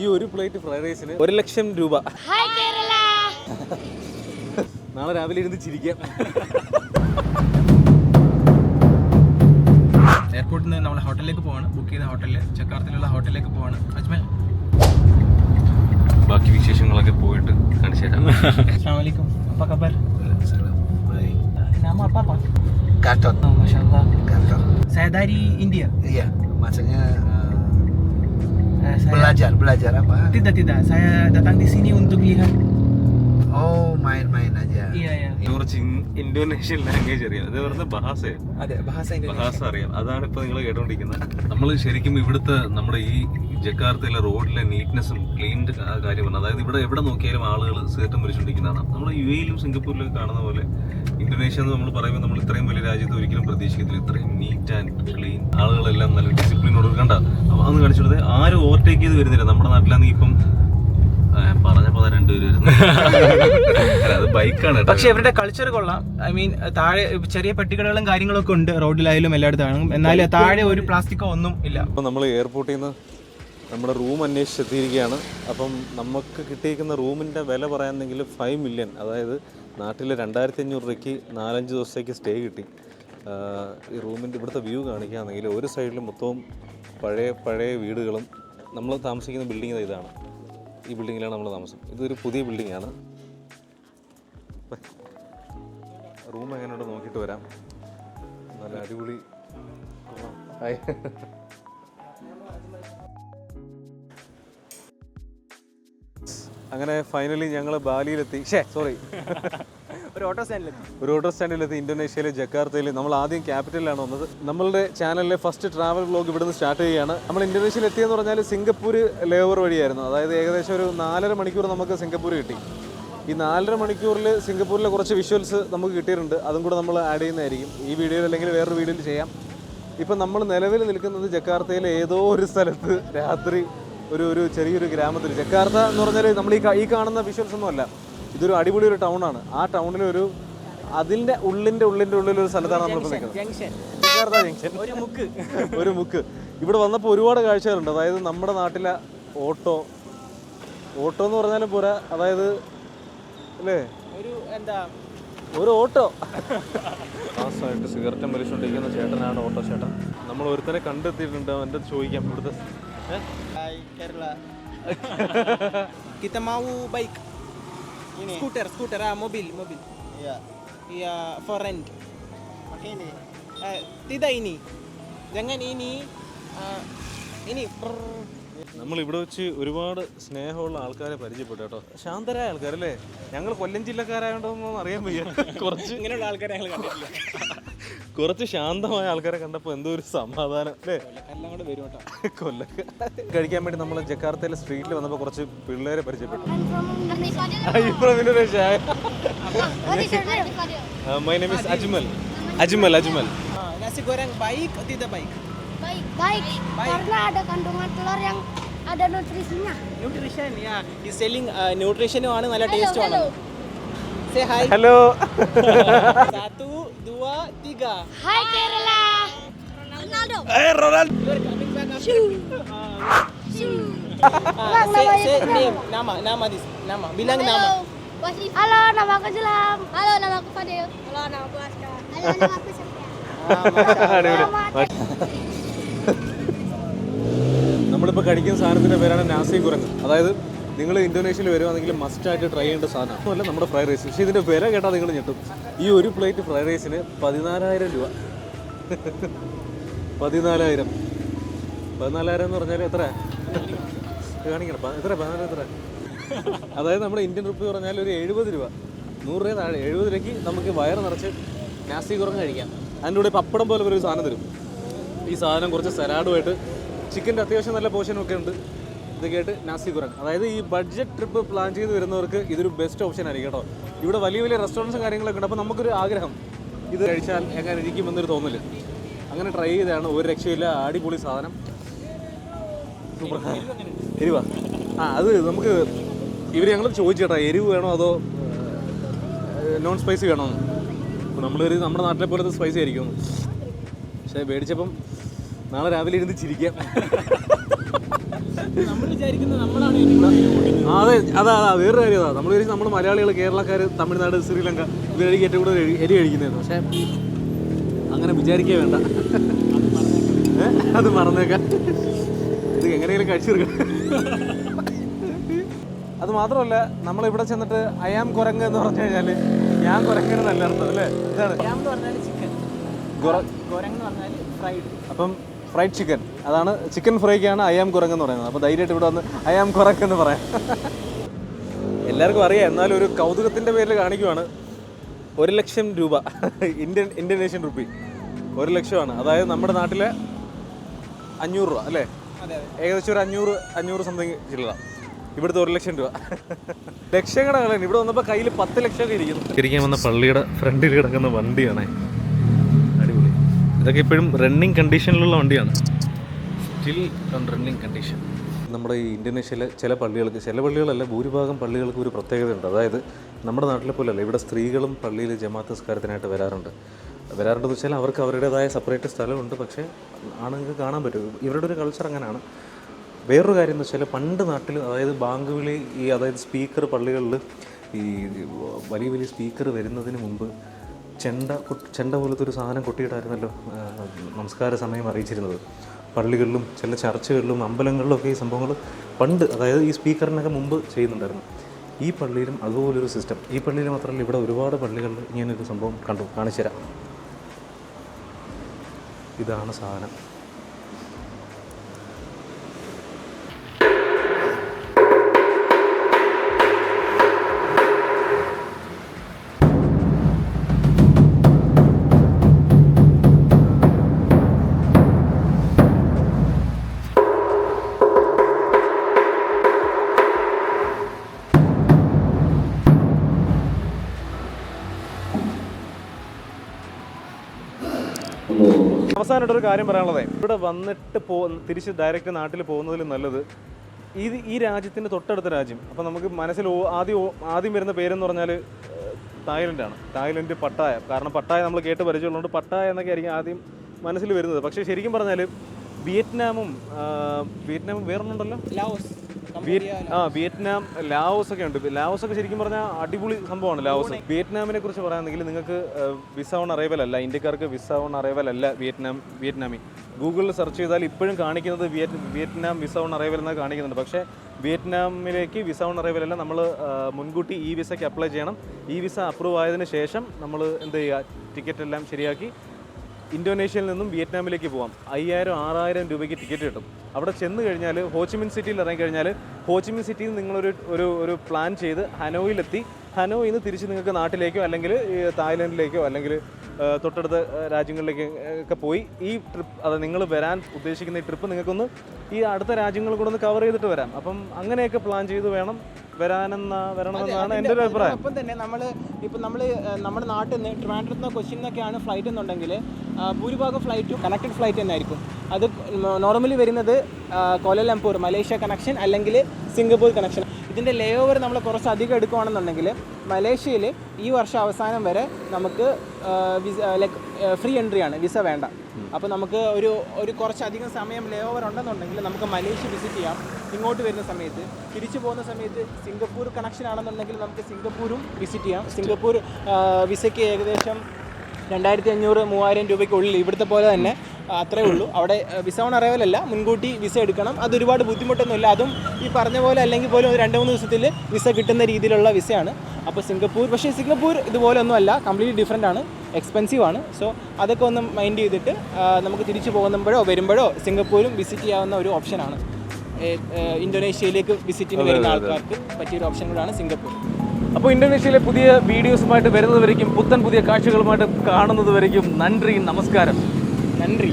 ഈ ഒരു plate fried റൈസിന് ഒരു ലക്ഷം രൂപ. നാളെ രാവിലെ ഇരുന്ന് ചിരിക്കാം. എയർപോർട്ടിൽ നിന്ന് നമ്മൾ ഹോട്ടലിലേക്ക് പോവാണ്. ബുക്ക് ചെയ്ത ഹോട്ടലിൽ ചക്കാർത്തിലുള്ള ഹോട്ടലിലേക്ക് പോവാണ്. അജ്മൽ. ബാക്കി വിശേഷങ്ങളൊക്കെ പോയിട്ട് കാണിച്ചു തരാം. അസ്സാം വലൈക്കും apa kabar Baik. nama apa pak Gatot. oh, masya Allah Gatot. saya dari India Iya, maksudnya Eh, saya belajar, belajar apa? tidak tidak. Saya datang di sini untuk lihat. Oh, main-main aja. iya ya കുറച്ച് Indonesian language അറിയാം. അത് പറഞ്ഞ ബഹാസയാണ് ada bahasa ബഹാസ അറിയാം. അതാണ് ഇപ്പൊ നിങ്ങൾ കേട്ടോണ്ടിരിക്കുന്നത്. നമ്മൾ ശരിക്കും ഇവിടുത്തെ നമ്മുടെ ഈ ജക്കാർത്തയിലെ റോഡിലെ നീറ്റ്നെസ്സും ക്ലീന്റെ കാര്യമാണ്. അതായത് ഇവിടെ എവിടെ നോക്കിയാലും ആളുകൾ സീറ്റം വലിച്ചുകൊണ്ടിരിക്കുന്നതാണ് നമ്മൾ യു എയിലും സിംഗപ്പൂരിലും കാണുന്ന പോലെ ഇന്തോനേഷ്യ എന്ന് നമ്മൾ പറയുമ്പോൾ നമ്മൾ ഇത്രയും രാജ്യത്ത് ഒരിക്കലും പ്രതീക്ഷിക്കത്തില്ല. ഇത്രയും നീറ്റ് ആൻഡ് ക്ലീൻ ആളുകളെല്ലാം നല്ല ഡിസിപ്ലിനോട് കണ്ട. അന്ന് കാണിച്ചത് ആരും ഓവർടേക്ക് ചെയ്ത് വരുന്നില്ല. നമ്മുടെ നാട്ടിലാണെങ്കിൽ ഇപ്പം രണ്ടുപേര് അത് ബൈക്കാണ് പക്ഷെ ഇവരുടെ കൾച്ചർ കൊള്ളാം. ഐ മീൻ താഴെ ചെറിയ പെട്ടിക്കടകളും കാര്യങ്ങളൊക്കെ ഉണ്ട്. റോഡിലായാലും എല്ലായിടത്തും എന്നാൽ താഴെ ഒരു പ്ലാസ്റ്റിക്കോ ഒന്നും ഇല്ല. അപ്പോൾ നമ്മൾ എയർപോർട്ടിൽ നിന്ന് നമ്മുടെ റൂം അന്വേഷിച്ചെത്തിയിരിക്കുകയാണ്. അപ്പം നമുക്ക് കിട്ടിയിരിക്കുന്ന റൂമിന്റെ വില പറയാനെങ്കിൽ ഫൈവ് മില്യൺ അതായത് നാട്ടിൽ രണ്ടായിരത്തി അഞ്ഞൂറ് രൂപയ്ക്ക് നാലഞ്ച് ദിവസത്തേക്ക് സ്റ്റേ കിട്ടി. ഈ റൂമിന്റെ ഇവിടുത്തെ വ്യൂ കാണിക്കുകയാണെങ്കിൽ ഒരു സൈഡിൽ മൊത്തവും പഴയ പഴയ വീടുകളും നമ്മൾ താമസിക്കുന്ന ബിൽഡിംഗ് ഇതാണ്. ഈ ബിൽഡിങ്ങിലാണ് നമ്മൾ താമസം. ഇതൊരു പുതിയ ബിൽഡിങ്ങാണ്. റൂം എങ്ങനെയുണ്ട് നോക്കിയിട്ട് വരാം. നല്ല അടിപൊളി. ഹായ്. അങ്ങനെ ഫൈനലി ഞങ്ങൾ ബാലിയിലെത്തി. ഷേ സോറി ഒരു ഓട്ടോ സ്റ്റാൻഡിലെത്തി ഒരു ഓട്ടോ സ്റ്റാൻഡിലെത്തി ഇന്തോനേഷ്യയിലെ ജക്കാർത്തയിൽ. നമ്മൾ ആദ്യം ക്യാപിറ്റലിലാണ് വന്നത്. നമ്മളുടെ ചാനലിലെ ഫസ്റ്റ് ട്രാവൽ വ്ലോഗ് ഇവിടുന്ന് സ്റ്റാർട്ട് ചെയ്യുകയാണ്. നമ്മൾ ഇന്തോനേഷ്യയിൽ എത്തിയെന്ന് പറഞ്ഞാൽ സിംഗപ്പൂർ ലേവർ വഴിയായിരുന്നു. അതായത് ഏകദേശം ഒരു നാലര മണിക്കൂർ നമുക്ക് സിംഗപ്പൂർ കിട്ടി. ഈ നാലര മണിക്കൂറിൽ സിംഗപ്പൂരിലെ കുറച്ച് വിഷ്വൽസ് നമുക്ക് കിട്ടിയിട്ടുണ്ട്. അതും കൂടെ നമ്മൾ ആഡ് ചെയ്യുന്നതായിരിക്കും. ഈ വീഡിയോയിൽ അല്ലെങ്കിൽ വേറൊരു വീഡിയോയിൽ ചെയ്യാം. ഇപ്പം നമ്മൾ നിലവിൽ നിൽക്കുന്നത് ജക്കാർത്തയിലെ ഏതോ ഒരു സ്ഥലത്ത് രാത്രി ഒരു ഒരു ചെറിയൊരു ഗ്രാമത്തിൽ. ജക്കാർത്ത എന്ന് പറഞ്ഞാൽ നമ്മൾ ഈ ഈ കാണുന്ന വിഷ്വൽസ് ഒന്നും അല്ല ഇതൊരു അടിപൊളി ഒരു ടൗണാണ്. ആ ടൗണിലൊരു ഒരു അതിന്റെ ഉള്ളിന്റെ ഉള്ളിന്റെ ഉള്ളിൽ ഒരു സ്ഥലത്താണ് നമ്മളിപ്പോൾ നിൽക്കുന്നത് ജംഗ്ഷൻ. Jakarta junction. ഒരു മുക്ക്. ഒരു മുക്ക്. ഇവിടെ വന്നപ്പോൾ ഒരുപാട് കാഴ്ചകളുണ്ട്. അതായത് നമ്മുടെ നാട്ടിലെ ഓട്ടോ ഓട്ടോ എന്ന് പറഞ്ഞാലും പോരാ. അതായത് അല്ലേ? ഒരു എന്താ? ഒരു ഓട്ടോ. മാസമായിട്ട് സിഗരറ്റും വലിച്ചുകൊണ്ടിരിക്കുന്ന ചേട്ടനാണ് ഓട്ടോ ചേട്ടൻ. നമ്മൾ ഒരുത്തരെ കണ്ടെത്തിയിട്ടുണ്ട്. അവന്റെ ചോദിക്കാം. ഇവിടുത്തെ? Hai Kerala. Kita mau bike. Ini. Scooter, scooter, ah, mobil, mobil. Iya. Iya, for rent. Pakai ini. Eh, tidak ini. Jangan ini. Uh, ini. Brrr. നമ്മൾ ഇവിടെ വെച്ച് ഒരുപാട് സ്നേഹമുള്ള ആൾക്കാരെ പരിചയപ്പെട്ടു കേട്ടോ ശാന്തരായ ആൾക്കാരല്ലേ ഞങ്ങൾ കൊല്ലം ജില്ലക്കാരായോണ്ടോന്നൊന്നും അറിയാൻ വയ്യ കുറച്ച് ഇങ്ങനെയുള്ള ആൾക്കാരെ ഞങ്ങൾ കണ്ടിട്ടില്ല കുറച്ച് ശാന്തമായ ആൾക്കാരെ കണ്ടപ്പോൾ എന്തോ ഒരു സമാധാനം. അല്ലേ? കൊല്ലം കഴിക്കാൻ വേണ്ടി നമ്മൾ ജക്കാർത്തയിലെ സ്ട്രീറ്റിൽ വന്നപ്പോൾ കുറച്ച് പിള്ളേരെ പരിചയപ്പെട്ടു. My name is Ajmal. Ajmal Ajmal. ന്യൂട്രീഷനും ആണ് നല്ല ടേസ്റ്റും ആണ്. Say hi. Hello Satu, dua, tiga. Hai Kerala. Ronaldo. You are coming back after. Ah, Ah, say, say name, nama, nama this, nama. Bilang nama. Halo, nama aku Jelam. Halo, nama aku Fadil. Halo, nama aku Aska. Halo, nama aku Sofia. നമ്മളിപ്പോൾ കഴിക്കുന്ന സാധനത്തിൻ്റെ പേരാണ് Nazi കുരങ്ങ് അതായത് നിങ്ങൾ ഇന്തോനേഷ്യയിൽ വരുവാണെങ്കിൽ മസ്റ്റായിട്ട് try ചെയ്യേണ്ട സാധനം. അല്ല നമ്മുടെ ഫ്രൈഡ് റൈസ് പക്ഷേ ഇതിന്റെ വില കേട്ടാൽ നിങ്ങൾ ഞെട്ടും. ഈ ഒരു പ്ലേറ്റ് ഫ്രൈഡ് റൈസിന് പതിനാലായിരം രൂപ. പതിനാലായിരം. പതിനാലായിരം എന്ന് പറഞ്ഞാൽ എത്ര? കാണിക്കണം. എത്ര? പതിനാല് എത്ര? അതായത് നമ്മുടെ ഇന്ത്യൻ റുപ്പി പറഞ്ഞാൽ ഒരു എഴുപത് രൂപ. നൂറ് രൂപ താഴെ എഴുപത് രൂപയ്ക്ക് നമുക്ക് വയറ് നിറച്ച് നാസ്തി കുറഞ്ഞ് കഴിക്കാം. അതിന്റെ കൂടെ പപ്പടം പോലെ ഒരു സാധനം തരും. ഈ സാധനം കുറച്ച് സലാഡുമായിട്ട് ചിക്കന്റെ അത്യാവശ്യം നല്ല പോഷനൊക്കെ ഉണ്ട്. ഇതൊക്കെ കേട്ട് നാസി കുറൻ അതായത് ഈ ബഡ്ജറ്റ് ട്രിപ്പ് പ്ലാൻ ചെയ്ത് വരുന്നവർക്ക് ഇതൊരു ബെസ്റ്റ് ഓപ്ഷൻ ആയിരിക്കും കേട്ടോ. ഇവിടെ വലിയ വലിയ റെസ്റ്റോറന്റ്സും കാര്യങ്ങളൊക്കെ ഉണ്ട്. അപ്പോൾ നമുക്കൊരു ആഗ്രഹം. ഇത് കഴിച്ചാൽ എങ്ങനെ ഇരിക്കുമെന്നൊരു തോന്നൽ. അങ്ങനെ ട്രൈ ചെയ്താണ് ഒരു രക്ഷയില്ല. അടിപൊളി സാധനം. സൂപ്പർ. എരിവാ? ആ അത് നമുക്ക് ഇവർ ഞങ്ങൾ ചോദിച്ചേട്ടാ എരിവ് വേണോ അതോ നോൺ സ്പൈസി വേണോ നമ്മളൊരു നമ്മുടെ നാട്ടിലെ പോലത്തെ സ്പൈസി ആയിരിക്കും. പക്ഷേ മേടിച്ചപ്പം നാളെ രാവിലെ ഇരുന്ന് ചിരിക്കാം. അതെ. അതാ അതാ. വേറൊരു കാര്യം അതാ നമ്മൾ നമ്മൾ മലയാളികൾ കേരളക്കാർ തമിഴ്നാട് ശ്രീലങ്ക ഇവരായിരിക്കും ഏറ്റവും കൂടുതൽ എരി- കഴിക്കുന്നത് പക്ഷേ അങ്ങനെ വിചാരിക്കേ വേണ്ട? അത് മറന്നേക്കാം. ഇത് എങ്ങനെയെങ്കിലും കഴിച്ചു തീർക്കണം അത് മാത്രമല്ല നമ്മൾ ഇവിടെ ചെന്നിട്ട് അയാം കുരങ്ങ് എന്ന് പറഞ്ഞു കഴിഞ്ഞാൽ ഞാൻ കുരങ്ങനെന്നല്ല അർത്ഥം അല്ലേ? ഇതാണ്. അപ്പം ഫ്രൈഡ് ചിക്കൻ. അതാണ് ചിക്കൻ ഫ്രൈക്കാണ് അയാം കുരങ്ങ് എന്ന് പറയുന്നത്. അപ്പോൾ ധൈര്യമായിട്ട് ഇവിടെ വന്ന് അയാം കുറക്കെന്ന് എന്ന് പറയാം. എല്ലാവർക്കും അറിയാം. എന്നാലും ഒരു കൗതുകത്തിന്റെ പേരിൽ കാണിക്കുവാണ്. ഒരു ലക്ഷം രൂപ. Indian Indonesian rupee. ഒരു ലക്ഷമാണ്. അതായത് നമ്മുടെ നാട്ടിലെ അഞ്ഞൂറ് രൂപ അല്ലേ? അതെ ഏകദേശം ഒരു അഞ്ഞൂറ് അഞ്ഞൂറ് സംതിങ് ചില്ലറ. ഇവിടുത്തെ ഒരു ലക്ഷം രൂപ. ലക്ഷങ്ങളാണ് ഇവിടെ വന്നപ്പോൾ കയ്യിൽ പത്ത് ലക്ഷമൊക്കെ ഇരിക്കുന്നു. ഇരിക്കാൻ വന്ന പള്ളിയുടെ ഫ്രണ്ടിൽ കിടക്കുന്ന വണ്ടിയാണേ. ഇതൊക്കെ ഇപ്പോഴും റണ്ണിങ് കണ്ടീഷനിലുള്ള വണ്ടിയാണ്. സ്റ്റിൽ ഓൺ റണ്ണിങ് കണ്ടീഷൻ നമ്മുടെ ഈ ഇന്തോനേഷ്യയിലെ ചില പള്ളികൾക്ക് ചില പള്ളികളല്ല ഭൂരിഭാഗം പള്ളികൾക്ക് ഒരു പ്രത്യേകതയുണ്ട്. അതായത് നമ്മുടെ നാട്ടിലെ പോലെയല്ല ഇവിടെ സ്ത്രീകളും പള്ളിയിൽ ജമാഅത്ത് നിസ്കാരത്തിനായിട്ട് വരാറുണ്ട്. വരാറുണ്ടെന്ന് വെച്ചാൽ അവർക്ക് അവരുടേതായ സെപ്പറേറ്റ് സ്ഥലമുണ്ട് പക്ഷേ ആണുങ്ങൾക്ക് കാണാൻ പറ്റും. ഇവരുടെ ഒരു കൾച്ചർ അങ്ങനെയാണ്. വേറൊരു കാര്യം എന്ന് വെച്ചാൽ പണ്ട് നാട്ടിൽ അതായത് ബാങ്ക് വിളി ഈ അതായത് സ്പീക്കർ പള്ളികളിൽ ഈ വലിയ വലിയ സ്പീക്കർ വരുന്നതിന് മുമ്പ് ചെണ്ട ചെണ്ട പോലത്തെ ഒരു സാധനം കൊട്ടിയിട്ടായിരുന്നല്ലോ നമസ്കാര സമയം അറിയിച്ചിരുന്നത്. പള്ളികളിലും ചില ചർച്ചുകളിലും അമ്പലങ്ങളിലും ഒക്കെ ഈ സംഭവങ്ങൾ പണ്ട് അതായത് ഈ സ്പീക്കറിനൊക്കെ മുമ്പ് ചെയ്യുന്നുണ്ടായിരുന്നു. ഈ പള്ളിയിലും അതുപോലൊരു സിസ്റ്റം ഈ പള്ളിയിൽ മാത്രമല്ല ഇവിടെ ഒരുപാട് പള്ളികളിൽ ഇങ്ങനൊരു സംഭവം കണ്ടു. കാണിച്ചു തരാം ഇതാണ് സാധനം. അവസാനമായിട്ട് ഒരു കാര്യം പറയാനുള്ളത്. ഇവിടെ വന്നിട്ട് പോ തിരിച്ച് ഡയറക്റ്റ് നാട്ടിൽ പോകുന്നതിൽ നല്ലത് ഈ ഈ രാജ്യത്തിന്റെ തൊട്ടടുത്ത രാജ്യം. അപ്പോൾ നമുക്ക് മനസ്സിൽ ആദ്യം ആദ്യം വരുന്ന പേരെന്ന് പറഞ്ഞാൽ തായ്ലൻഡാണ്. Thailand Pattaya. കാരണം പട്ടായ നമ്മൾ കേട്ട് പരിചയമുള്ളതുകൊണ്ട് പട്ടായ എന്നൊക്കെ ആയിരിക്കും ആദ്യം മനസ്സിൽ വരുന്നത്. പക്ഷേ ശരിക്കും പറഞ്ഞാൽ വിയറ്റ്നാമും വിയറ്റ്നാമും വേറൊന്നുണ്ടല്ലോ? ലാവോസ്. ആ വിയറ്റ്നാം ലാവോസ് ഒക്കെ ഉണ്ട്. ലാവോസ് ഒക്കെ ശരിക്കും പറഞ്ഞാൽ അടിപൊളി സംഭവമാണ് ലാവോസ്. വിയറ്റ്നാമിനെ കുറിച്ച് പറയുകയാണെങ്കിൽ നിങ്ങൾക്ക് വിസ ഓൺ അറൈവൽ അല്ല. ഇന്ത്യക്കാർക്ക് വിസ ഓൺ അറൈവൽ അല്ല വിയറ്റ്നാം വിയറ്റ്നാമി ഗൂഗിളിൽ സെർച്ച് ചെയ്താൽ ഇപ്പോഴും കാണിക്കുന്നത് Viet Vietnam visa on arrival എന്നാണ് കാണിക്കുന്നുണ്ട്. പക്ഷേ വിയറ്റ്നാമിലേക്ക് വിസ ഓൺ അറൈവൽ അല്ല. നമ്മൾ മുൻകൂട്ടി ഈ വിസയ്ക്ക് അപ്ലൈ ചെയ്യണം. ഈ വിസ അപ്രൂവ് ആയതിനു ശേഷം നമ്മൾ എന്ത് ചെയ്യുക? ടിക്കറ്റ് എല്ലാം ശരിയാക്കി. ഇന്തോനേഷ്യയിൽ നിന്നും വിയറ്റ്നാമിലേക്ക് പോകാം അയ്യായിരം ആറായിരം രൂപയ്ക്ക് ടിക്കറ്റ് കിട്ടും. അവിടെ ചെന്ന് കഴിഞ്ഞാൽ ഹോച്ചിമിൻ സിറ്റിയിൽ ഇറങ്ങി കഴിഞ്ഞാൽ ഹോച്ചിമിൻ സിറ്റിയിൽ നിന്ന് നിങ്ങളൊരു ഒരു ഒരു പ്ലാൻ ചെയ്ത് ഹനോയിലെത്തി. ഹനോയിൽ നിന്ന് തിരിച്ച് നിങ്ങൾക്ക് നാട്ടിലേക്കോ അല്ലെങ്കിൽ തായ്ലൻഡിലേക്കോ അല്ലെങ്കിൽ തൊട്ടടുത്ത രാജ്യങ്ങളിലേക്ക് ഒക്കെ പോയി ഈ ട്രിപ്പ് അത് നിങ്ങൾ വരാൻ ഉദ്ദേശിക്കുന്ന ഈ ട്രിപ്പ് നിങ്ങൾക്കൊന്ന് ഈ അടുത്ത രാജ്യങ്ങൾ കൂടെ ഒന്ന് കവർ ചെയ്തിട്ട് വരാം. അപ്പം അങ്ങനെയൊക്കെ പ്ലാൻ ചെയ്ത് വേണം വരാനെന്ന വരണമെന്നാണ് എന്റെ ഒരു അഭിപ്രായം. അപ്പം തന്നെ നമ്മൾ ഇപ്പം നമ്മൾ നമ്മുടെ നാട്ടിൽ നിന്ന് ട്രിവാൻഡ്രത്ത് നിന്ന് കൊച്ചിന്നൊക്കെയാണ് ഫ്ലൈറ്റ് എന്നുണ്ടെങ്കിൽ ഭൂരിഭാഗം ഫ്ലൈറ്റും കണക്റ്റഡ് ഫ്ലൈറ്റ് തന്നെ ആയിരിക്കും അത് നോർമലി വരുന്നത് കോലലംപൂർ മലേഷ്യ കണക്ഷൻ അല്ലെങ്കിൽ സിംഗപ്പൂർ കണക്ഷൻ ഇതിന്റെ ലേ ഓവർ നമ്മൾ കുറച്ച് അധികം എടുക്കുകയാണെന്നുണ്ടെങ്കിൽ മലേഷ്യയിൽ ഈ വർഷം അവസാനം വരെ നമുക്ക് വിസ ലൈക്ക് ഫ്രീ എൻട്രി ആണ് വിസ വേണ്ട. അപ്പോൾ നമുക്ക് ഒരു ഒരു കുറച്ചധികം സമയം ലേ ഓവർ ഉണ്ടെന്നുണ്ടെങ്കിൽ നമുക്ക് മലേഷ്യ വിസിറ്റ് ചെയ്യാം. ഇങ്ങോട്ട് വരുന്ന സമയത്ത് തിരിച്ചു പോകുന്ന സമയത്ത് സിംഗപ്പൂർ കണക്ഷൻ ആണെന്നുണ്ടെങ്കിൽ നമുക്ക് സിംഗപ്പൂരും വിസിറ്റ് ചെയ്യാം. സിംഗപ്പൂർ വിസയ്ക്ക് ഏകദേശം രണ്ടായിരത്തി അഞ്ഞൂറ് മൂവായിരം രൂപയ്ക്കുള്ളിൽ ഇവിടുത്തെ പോലെ തന്നെ അത്രേ ഉള്ളൂ. അവിടെ വിസ ഓൺ അറൈവൽ അല്ല മുൻകൂട്ടി വിസ എടുക്കണം. അത് ഒരുപാട് ബുദ്ധിമുട്ടൊന്നുമില്ല. അതും ഈ പറഞ്ഞ പോലെ അല്ലെങ്കിൽ പോലും ഒരു രണ്ട് മൂന്ന് ദിവസത്തിൽ വിസ കിട്ടുന്ന രീതിയിലുള്ള വിസയാണ്. അപ്പോൾ സിംഗപ്പൂർ പക്ഷേ സിംഗപ്പൂർ ഇതുപോലെ ഒന്നുമല്ല കംപ്ലീറ്റ്ലി ഡിഫറെന്റ് ആണ്. എക്സ്പെൻസീവ് ആണ്. സോ അതൊക്കെ ഒന്ന് മൈൻഡ് ചെയ്തിട്ട് നമുക്ക് തിരിച്ചു പോകുമ്പോഴോ വരുമ്പോഴോ സിംഗപ്പൂരും വിസിറ്റ് ചെയ്യാവുന്ന ഒരു ഓപ്ഷനാണ് ഇന്തോനേഷ്യയിലേക്ക് വിസിറ്റിന് വരുന്ന ആൾക്കാർക്ക് പറ്റിയൊരു ഓപ്ഷൻ കൂടാണ് സിംഗപ്പൂർ. അപ്പോൾ ഇന്തോനേഷ്യയിലെ പുതിയ വീഡിയോസുമായിട്ട് വരുന്നത് വരയ്ക്കും പുത്തൻ പുതിയ കാഴ്ചകളുമായിട്ട് കാണുന്നത് വരയ്ക്കും നന്ദി നമസ്കാരം. നന്ദി.